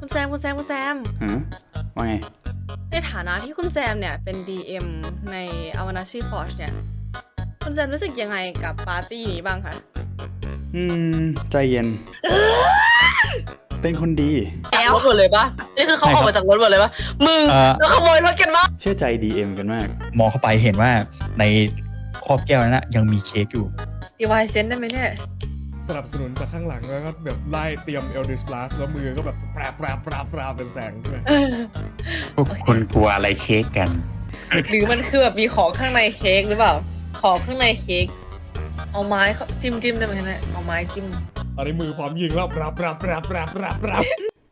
คุณแซมคุณแซมคุณแซม ฮะว่าไง ในฐานะที่คุณแซมเนี่ยเป็น DM ใน a w a n a s h i Forge เนี่ย คุณแซมรู้สึกยังไงกับปาร์ตี้นี้บ้างคะ อืม ใจเย็น เป็นคนดีรถหมดเลยปะนี่คือเขาออกมาจากรถหมดเลยปะมึงเอ่อ แล้วขโมยรถกันปะเชื่อใจ DM กันมาก มองเข้าไปเห็นว่าในครอบแก้วนั้นนะยังมีเค้กอยู่ อีวายเซนได้ไหมเนี่ย สนับสนุนจากข้างหลังแล้วก็แบบไล่เตรียมเอลดิสพลัสแล้วมือก็แบบปราบปราบปราบปราบเป็นแสงด้วยพวกคนกลัวอะไรเค้กกัน หรือมันคือแบบมีของข้างในเค้กหรือเปล่า ของข้างในเค้กเอาไม้เขาจิ้มจิ้มได้ไหมเนี่ยเอาไม้จิ้มตอนนี้มือพร้อมยิงแล้วปราบปราบปราบปราบปราบปราบ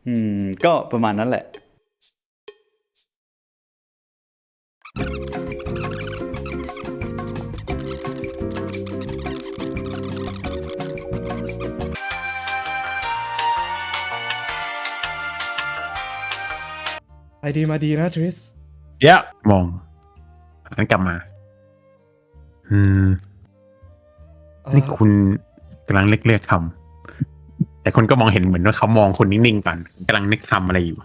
อืม ก็ประมาณนั้นแหละ ดีมาดีนะทริสเดี๋ยวมองหันกลับมา อืม นี่คุณกำลังเลือกเลือกคำแต่คนก็มองเห็นเหมือนว่าเขามองคุณนิ่งๆก่อนกำลังนึกคำอะไรอยู่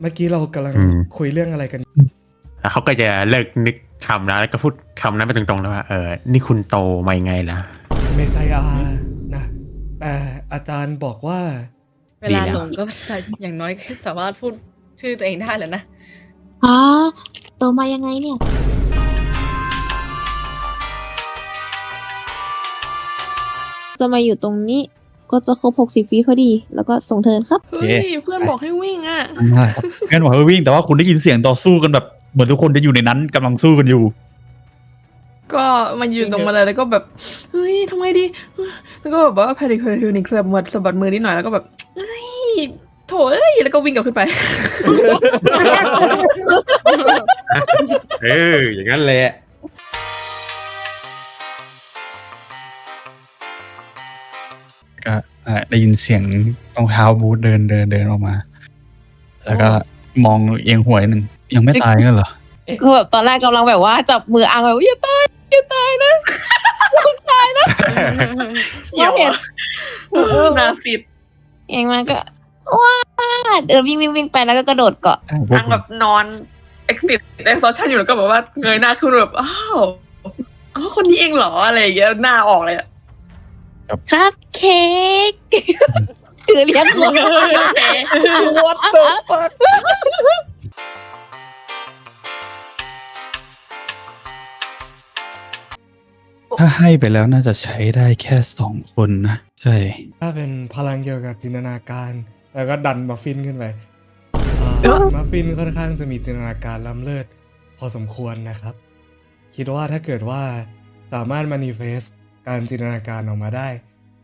เมื่อกี้เรากำลังอืมคุยเรื่องอะไรกันแล้วเขาก็จะเลิกนึกคำแล้วแล้วก็พูดคำนั้นไปตรงๆแล้วว่าเออนี่คุณโตมายังไงล่ะเมไซอานะแต่อาจารย์บอกว่า เวลาดีแล้วหลงก็ใส่อย่างน้อยก็สามารถพูด ชื่อตัวเองได้แล้วนะฮะโตมายังไงเนี่ยจะมาอยู่ตรงนี้ก็จะครบหกสิบฟีพอดี แล้วก็ส่งเทิร์นครับ เฮ้ยเพื่อนบอกให้วิ่งอะได้ครับงั้นบอกให้วิ่งแต่ว่าคุณได้ยินเสียงต่อสู้กันแบบ เหมือนทุกคนจะอยู่ในนั้นกำลังสู้กันอยู่ ก็มายืนตรงมาเลยแล้วก็แบบเฮ้ยทำไงดี แล้วก็แบบว่าแพนิคแพนิคสะบัดสะบัดมือนิดหน่อยแล้วก็แบบเฮ้ย โถเอ้ยแล้วก็วิ่งกลับขึ้นไป เออ อย่างนั้นแหละ ก็อ่าได้ยินเสียงรองเท้าบูทเดินเดินเดินออกมา แล้วก็มองเอียงหัวนิดหนึ่งยังไม่ตายกันเหรอ คือแบบตอนแรกกำลังแบบว่าจับมืออังแบบอย่าตายอย่าตายนะอย่าตายนะเหี้ยวเห็นอะหนาสิดเองมาก็ ว้าเดินวิ่งวิ่งวิ่งไปแล้วก็กระโดดเกาะนั่งแบบนอนเอ็กติดเอ็กซอชันอยู่แล้วก็แบบว่าเงยหน้าขึ้นแบบอ้าวอ๋อคนนี้เองเหรออะไรอย่างเงี้ยหน้าออกเลยอะครับเค้กถือเลี้ยงหัว What the fuck ถ้าให้ไปแล้วน่าจะใช้ได้แค่สองคนนะ ใช่ ถ้าเป็นพลังเกี่ยวกับจินตนาการ แล้วก็ดันมัฟฟินขึ้นไปอ่ามัฟฟินค่อนข้างจะมีจินตนาการล้ำเลิศพอสมควรนะครับ คิดว่าถ้าเกิดว่าสามารถ manifest การจินตนาการออกมาได้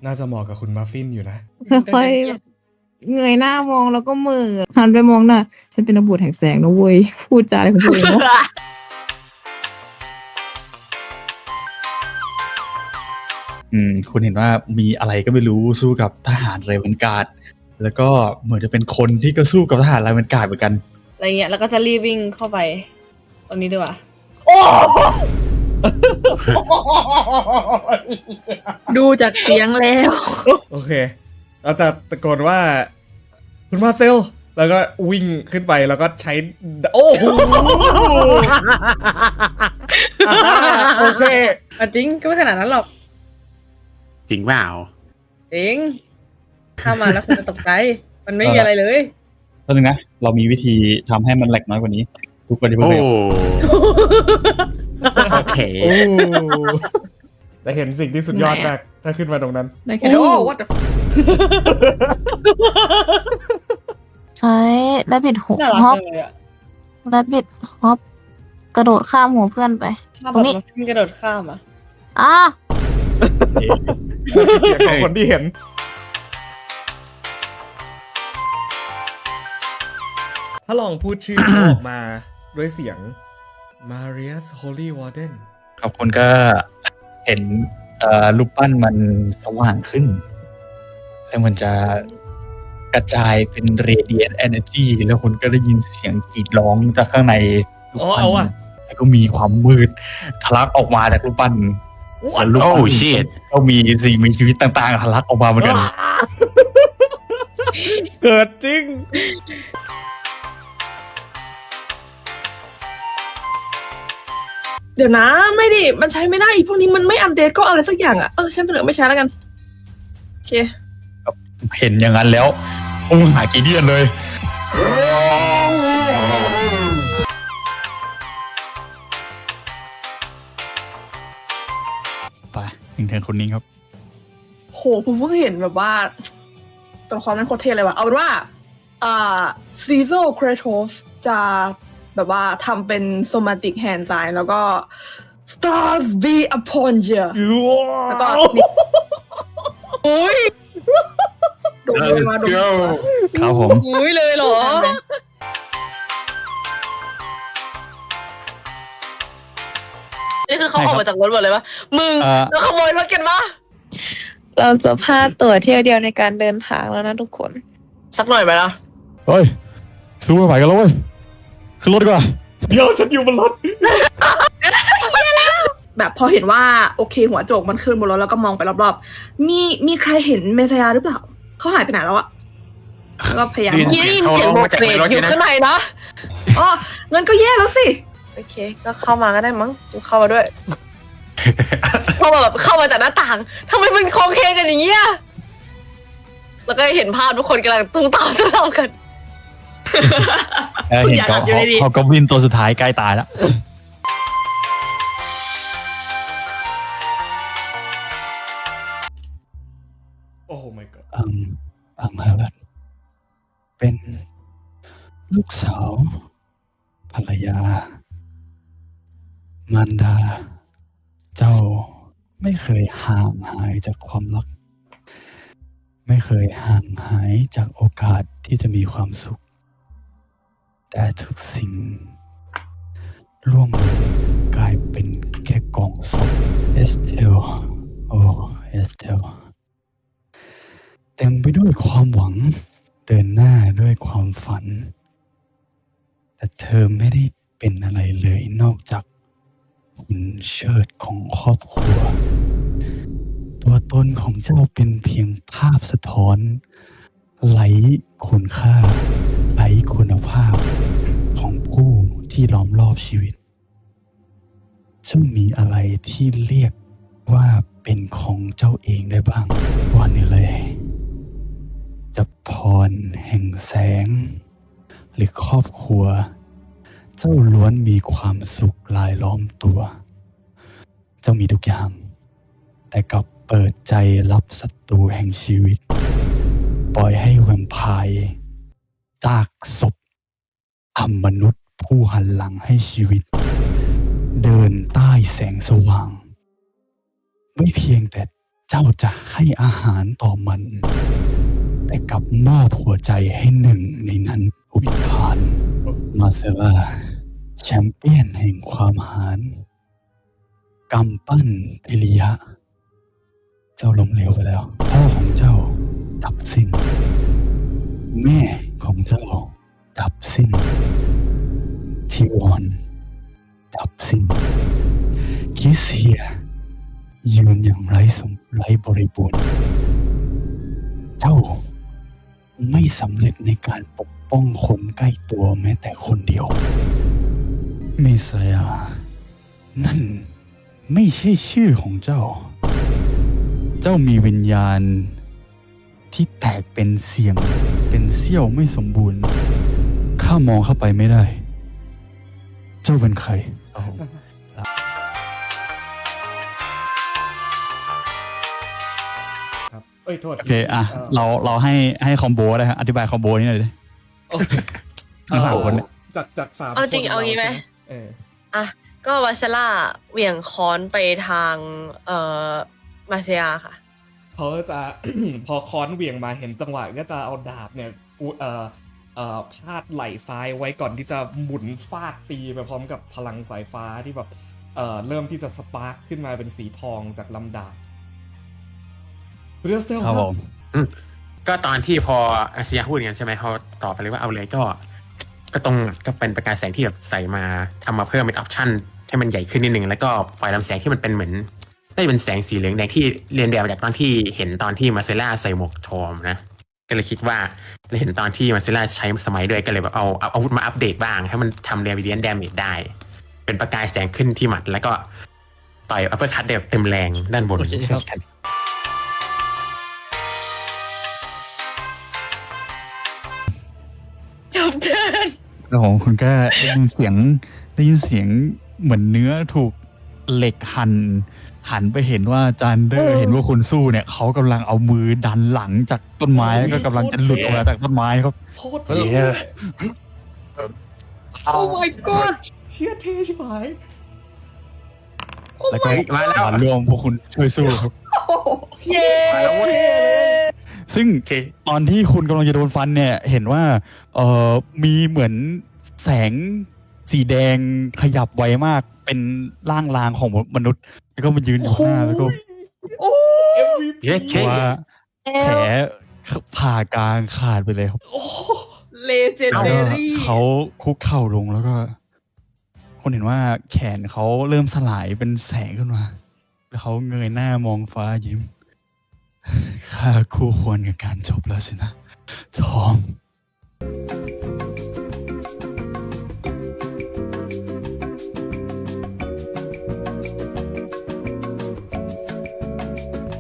น่าจะเหมาะกับคุณมัฟฟินอยู่นะค่อยๆแบบเงยหน้ามองแล้วก็มือหันไปมองหน้าฉันเป็นนักบวชแห่งแสงนะเว้ยพูดจาอะไรของตัวเองวะอืมคุณเห็นว่ามีอะไรก็ไม่รู้สู้กับทหารเรเวนการ์ด แล้วก็เหมือนจะเป็นคนที่ก็สู้กับทหารเรเวนการ์ดเหมือนกันอะไรเงี้ยแล้วก็จะรีบวิ่งเข้าไป ตรงนี้ด้วยว่ะดูจากเสียงแล้ว โอเค เราจะตะโกนว่า คุณมาเซล แล้วก็วิ่งขึ้นไปแล้วก็ใช้ โอ้โหอ่าโอเคอะจริงก็ไม่ขนาดนั้นหรอก จริงเปล่าจริง ถ้ามาแล้วคุณจะตกใจ มันไม่มีอะไรเลยแล้วนึงนะ เรามีวิธีทำให้มันแหลกน้อยกว่านี้ ทุกคนที่เพิ่งโอ้เห็นโอเคโอ้แต่เห็นสิ่งที่สุดยอดมากถ้าขึ้นมาตรงนั้นในแค่โอ้ what the ใช้แรบบิดหัวน่ารักฮอปจังเลยอะแรบบิดฮอปกระโดดข้ามหัวเพื่อนไปถ้าตแบรบงนี้มันขึ้นกระโดดข้ามอะอะเสียงของคนที่เห็น ถ้าลองพูดชื่อเขาออกมาด้วยเสียง Marius Holy Warden ขอบคุณก็เห็นเอ่อรูปปั้นมันสว่างขึ้น แล้วมันจะกระจายเป็น radiant energy แล้วคุณก็ได้ยินเสียงกรีดร้องจากข้างในรูปอ๋อปั้นเอาว่ะแล้วก็มีความมืดทะลักออกมาจากรูปปั้นแล้วลูกโอ้ปั้น shit ก็มีสิ่งมีชีวิตต่างๆทะลักออกมาเหมือนกัน เกิดจริง ดี๋ยวนะ ไม่ดิ มันใช้ไม่ได้อีกพวกนี้มันไม่อัปเดตก็อะไรสักอย่างอะเออฉันเป็นเหลือไม่ใช้แล้วกัน โอเค เห็นอย่างนั้นแล้วพุ่งหากีเดียนเลย ไปถึงเทิร์นคุณนิ้งครับ โหผมเพิ่งเห็นแบบว่า ตัวละครนั้นโคตรเท่เลยว่ะ เอาเป็นว่า อ่าซีโซครโทฟจะ แบบว่าทำเป็น somatic hand sign แล้วก็ stars be upon you แล้วก็นี่โอ้ยโดนเลยมาโดนเลยมาครับผมอุ้ยเลยเหรอนี่คือเขาออกมาจากรถหมดเลยปะมึงเอ่อแล้วขโมยรถกันปะเราจะพลาดตั๋วเที่ยวเดียวในการเดินทางแล้วนะทุกคน สักหน่อยไหมล่ะ เฮ้ย สู้ไม่ไหวกันแล้วเว้ย ขึ้นรถดีกว่า เดี๋ยวฉันอยู่บนรถ แบบพอเห็นว่าโอเค หัวโจกมันขึ้นบนรถแล้วก็มองไปรอบๆ มีมีใครเห็นเมสยาหรือเปล่า เขาหายไปไหนแล้วอะแล้วก็พยายามยืนมองยี่ได้ยินเสียงโบกเวกอยู่ข้างในนะอ๋องั้นก็แย่แล้วสิ โอเค ก็เข้ามาก็ได้มั้งกูเข้ามาด้วย เข้ามาแบบเข้ามาจากหน้าต่างทำไมมันโคงเคงกันอย่างเงี้ยแล้วก็เห็นภาพทุกคนกำลังตู้ต่อตู้ต่อกัน เออเห็นอยากเขาอัดอยู่ดีๆเขาก็วินตัวสุดท้ายใกล้ตายแล้ว โอ้ my god อังอังฮารัตเป็นลูกสาว ภรรยา มารดา เจ้าไม่เคยห่างหายจากความรัก ไม่เคยห่างหายจากโอกาสที่จะมีความสุข แต่ทุกสิ่งร่วงกลายเป็นแค่กองศพเอสเทลโอ้เอสเทลเต็มไปด้วยความหวัง เดินหน้าด้วยความฝัน แต่เธอไม่ได้เป็นอะไรเลยนอกจากหุ่นเชิดของครอบครัว ตัวตนของเจ้าเป็นเพียงภาพสะท้อนไร้คุณค่าไร้คุณภาพ ที่ล้อมรอบชีวิตเจ้ามีอะไรที่เรียกว่าเป็นของเจ้าเองได้บ้างวันนี้เลยจะพรแห่งแสง หรือครอบครัว เจ้าล้วนมีความสุขลายล้อมตัว เจ้ามีทุกอย่าง แต่กับเปิดใจรับศัตรูแห่งชีวิต ปล่อยให้แวมไพร์ตากศพทำมนุษย์ ผู้หันหลังให้ชีวิต เดินใต้แสงสว่าง ไม่เพียงแต่เจ้าจะให้อาหารต่อมัน แต่กลับมอบหัวใจให้หนึ่งในนั้นวิญญาณมาเซล่าแชมเปี้ยนแห่งความหารกำปั้นเทลิยะ เจ้าล้มเหลวไปแล้ว พ่อของเจ้าดับสิ้น แม่ของเจ้าดับสิ้น ทีวอน ดับสิ้นคิเซียยืนอย่างไร้สมไร้บริบูรณ์ เจ้าไม่สำเร็จในการปกป้องคนใกล้ตัวแม้แต่คนเดียวเมสยา นั่นไม่ใช่ชื่อของเจ้า เจ้ามีวิญญาณ ที่แตกเป็นเสียง เป็นเสี้ยวไม่สมบูรณ์ ข้ามองเข้าไปไม่ได้ เจ้าเป็นใครครับเอ้ยโทษ โอเคอะเราเราให้ให้คอมโบได้ฮะอธิบายคอมโบนี้หน่อยดิโอเคทั้งสามคนเนี่ยจากจากสามเอาจริงคนเอางี้ไหมใช่เอออะ ก็วาเซล่าเหวี่ยงค้อนไปทาง เอ่อ มาเซียค่ะ เขาจะ พอค้อนเหวี่ยงมาเห็นจังหวะก็จะเอาดาบเนี่ยกูเอ่อเอ่อ พาดไหล่ซ้ายไว้ก่อนที่จะหมุนฟาดตีไปพร้อมกับพลังสายฟ้าที่แบบเอ่อเริ่มที่จะสปาร์คขึ้นมาเป็นสีทองจากลำดาบเรียสเตลครับผมก็ตอนที่พออาเซียพูดอย่างนั้นใช่ไหมเขาตอบไปเลยว่าเอาเลยก็ ก็ตรงก็เป็นประกายแสงที่แบบใส่มาทำมาเพิ่มเป็นออปชั่นให้มันใหญ่ขึ้นนิดนึงแล้วก็ไฟลำแสงที่มันเป็นเหมือนได้เป็นแสงสีเหลืองแดงที่เรียนแบบมาจากตอนที่เห็นตอนที่มาเซล่าใส่หมวกทอมนะ ก็เลยคิดว่าเราเห็นตอนที่มาเซล่าใช้สมัยด้วยก็เลยแบบเอาเอาอาวุธมาอัปเดตบ้าง ให้มันทำเรวิเดียนแดมเมจได้ เป็นประกายแสงขึ้นที่หมัด แล้วก็ต่อยอัปเปอร์คัตแบบเต็มแรงด้านบนโอเคครับจบเดินแล้วของคุณก็ได้ยินเสียงได้ยินเสียงเหมือนเนื้อถูก เหล็กหันหันไปเห็นว่าจานเดอร์เห็นว่าคุณสู้เนี่ยเขากำลังเอามือดันหลังจากต้นไม้แล้วก็กำลังจะหลุดออกมาจากต้นไม้ครับโคตรเย้โอ้ my god เชี่ยเท่ชิบหายแล้วก็มาแล้วรวมพวกคุณช่วยสู้ครับเย้มาแล้วเว้ยซึ่งโอเคตอนที่คุณกำลังจะโดนฟันเนี่ย เห็นว่า เออมีเหมือนแสง สีแดงขยับไวมาก เป็นร่างลางของมนุษย์ แล้วก็มายืนอยู่ข้างหน้าแล้วก็เย้เคว่าแผลผ่ากลางขาดไปเลยครับเลเจนแล้วเดก็อรี่เขาคุกเข่าลงแล้วก็ คนเห็นว่าแขนเขาเริ่มสลายเป็นแสงขึ้นมา แล้วเขาเงยหน้ามองฟ้ายิ้มข้าคู่ควรกับการจบแล้วสินะทอม